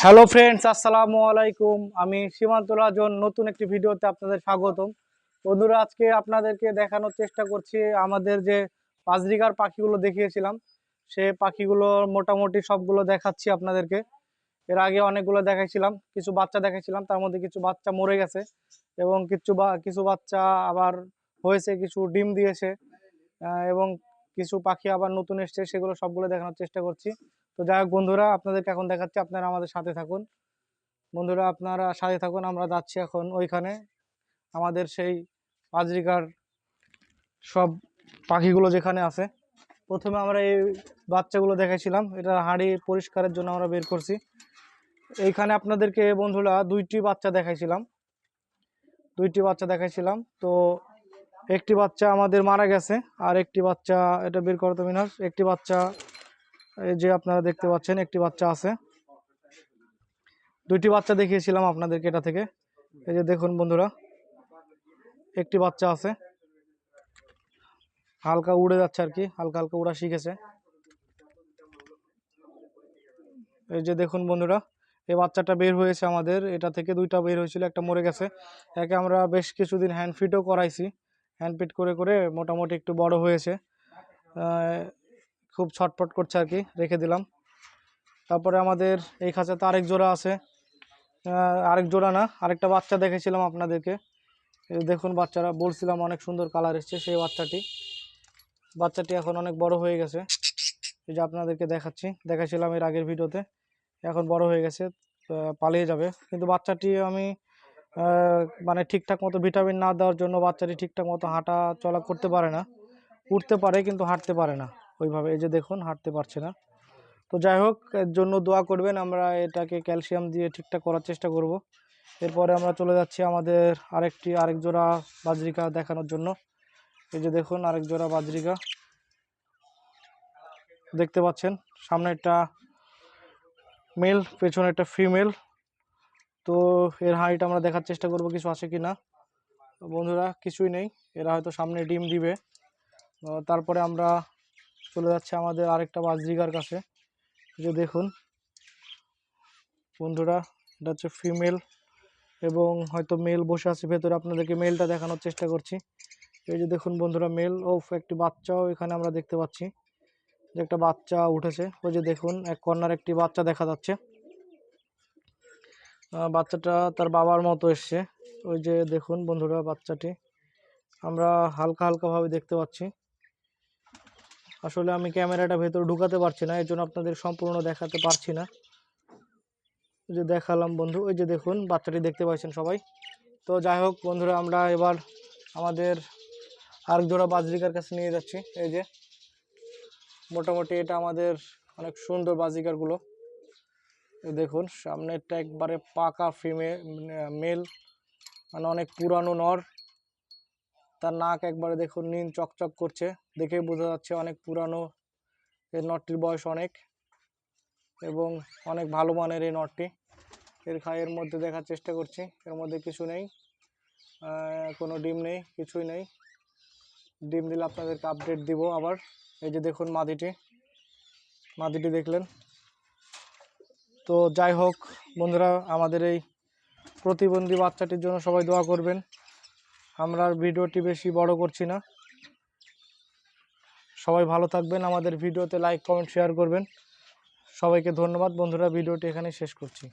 Hello friends আসসালামু আলাইকুম। আমি সীমান্ত রাজন, নতুন একটি ভিডিওতে আপনাদের স্বাগতম। বন্ধুরা, আজকে আপনাদেরকে দেখানোর চেষ্টা করছি আমাদের যে পাজরিকার পাখিগুলো দেখিয়েছিলাম, সে পাখিগুলো মোটামুটি সবগুলো দেখাচ্ছি আপনাদেরকে। এর আগে অনেকগুলো দেখাইছিলাম, কিছু বাচ্চা দেখাইছিলাম, তার মধ্যে কিছু বাচ্চা মরে গেছে এবং কিছু কিছু বাচ্চা আবার হয়েছে, কিছু ডিম দিয়েছে এবং কিছু পাখি আবার নতুন এসছে, সেগুলো সবগুলো দেখানোর চেষ্টা করছি। তো যাই হোক বন্ধুরা, আপনাদেরকে এখন দেখাচ্ছি, আপনারা আমাদের সাথে থাকুন। বন্ধুরা, আপনারা সাথে থাকুন, আমরা যাচ্ছি এখন ওইখানে। আমাদের সেই পাজরিকার সব পাখিগুলো যেখানে আছে। প্রথমে আমরা এই বাচ্চাগুলো দেখাইছিলাম, এটা হাঁড়ি পরিষ্কারের জন্য আমরা বের করছি। এইখানে আপনাদেরকে বন্ধুরা দুইটি বাচ্চা দেখাইছিলাম। দুইটি বাচ্চা দেখাইছিলাম, তো একটি বাচ্চা আমাদের মারা গেছে, আর একটি বাচ্চা, এটা বের করো তো মিনাস একটি বাচ্চা এই যে আপনারা দেখতে পাচ্ছেন, একটি বাচ্চা আছে। দুইটি বাচ্চা দেখিয়েছিলাম আপনাদেরকে এটা থেকে। এই যে দেখুন বন্ধুরা, একটি বাচ্চা আছে। হালকা উড়ে যাচ্ছে আর কি, হালকা হালকা উড়া শিখেছে। এই যে দেখুন বন্ধুরা, এই বাচ্চাটা বের হয়েছে আমাদের। এটা থেকে দুইটা বের হয়েছিল, একটা মরে গেছে। একে আমরা বেশ কিছুদিন হ্যান্ড ফিটও করাইছি। হ্যান্ড ফিট করে করে মোটামুটি একটু বড় হয়েছে। খুব ছটফট করছে আর কি, রেখে দিলাম। তারপরে আমাদের এই খাঁচাতে আরেক জোড়া আছে। আরেক জোড়া না, আরেকটা বাচ্চা দেখেছিলাম আপনাদেরকে। দেখুন বাচ্চারা, বলছিলাম অনেক সুন্দর কালার এসছে সেই বাচ্চাটি। বাচ্চাটি এখন অনেক বড় হয়ে গেছে। এই যে আপনাদেরকে দেখাচ্ছি দেখাছিলাম এর আগের ভিডিওতে। এখন বড় হয়ে গেছে পালিয়ে যাবে। কিন্তু বাচ্চাটি আমি মানে ঠিকঠাক মতো ভিটামিন না দেওয়ার জন্য বাচ্চাটি ঠিকঠাক মতো হাঁটা চলা করতে পারে না। উঠতে পারে কিন্তু হাঁটতে পারে না। ওইভাবে, এই যে দেখুন, হাঁটতে পারছে না। তো যাই হোক, এর জন্য দোয়া করবেন, আমরা এটাকে ক্যালসিয়াম দিয়ে ঠিকঠাক করার চেষ্টা করব। এরপরে আমরা চলে যাচ্ছি আমাদের আরেকটি, আরেক জোড়া বাজরিকা দেখানোর জন্য। এই যে দেখুন, আরেক জোড়া বাজরিকা। দেখতে পাচ্ছেন, সামনে একটা মেল, পেছনে একটা ফিমেল। তো এর হাইট আমরা দেখার চেষ্টা করব, কিছু আছে কি না বন্ধুরা, কিছুই নেই। এরা হয়তো সামনে ডিম দিবে। তারপরে আমরা চলে যাচ্ছে আমাদের আরেকটা বাজরিকার কাছে। যে দেখুন, বন্ধুরা, এটা হচ্ছে ফিমেল এবং হয়তো মেল বসে আছে, ভেতরে আপনাদেরকে মেলটা দেখানোর চেষ্টা করছি। এই যে দেখুন বন্ধুরা মেল ও একটি বাচ্চাও এখানে আমরা দেখতে পাচ্ছি। যে একটা বাচ্চা উঠেছে, ওই যে দেখুন, এক কর্নার একটি বাচ্চা দেখা যাচ্ছে। বাচ্চাটা তার বাবার মতো এসছে। ওই যে দেখুন বন্ধুরা, বাচ্চাটি। আমরা হালকা হালকাভাবে দেখতে পাচ্ছি। আসলে আমি ক্যামেরাটা ভেতরে ঢুকাতে পারছি না এর জন্য আপনাদের সম্পূর্ণ দেখাতে পারছি না। যে দেখালাম বন্ধু ওই যে দেখুন, বাচ্চাটি দেখতে পাচ্ছেন সবাই। তো যাই হোক বন্ধুরা, আমরা এবার আমাদের আরেক জোড়া বাজরিকার কাছে নিয়ে যাচ্ছি। এই যে, মোটামুটি এটা আমাদের অনেক সুন্দর বাজিকারগুলো। দেখুন, সামনেরটা একবারে পাকা ফিমে মেল মানে অনেক পুরানো নর। তার নাক একবারে দেখুন নীল চকচক করছে, দেখেই বোঝা যাচ্ছে অনেক পুরানো এর নটটির বয়স অনেক এবং অনেক ভালো মানের এই নটটি। এর খায়ের মধ্যে দেখার চেষ্টা করছি, এর মধ্যে কিছু নেই কোনো ডিম নেই, কিছুই নেই। ডিম দিলে আপনাদেরকে আপডেট দিব আবার। এই যে দেখুন মাদিটি মাদিটি দেখলেন। তো যাই হোক, বন্ধুরা, আমাদের এই প্রতিবন্ধী বাচ্চাটির জন্য সবাই দোয়া করবেন। আমরা ভিডিওটি বেশি বড় করছি না। সবাই ভালো থাকবেন, আমাদের ভিডিওতে লাইক কমেন্ট শেয়ার করবেন। সবাইকে ধন্যবাদ। বন্ধুরা, ভিডিওটি এখানে শেষ করছি।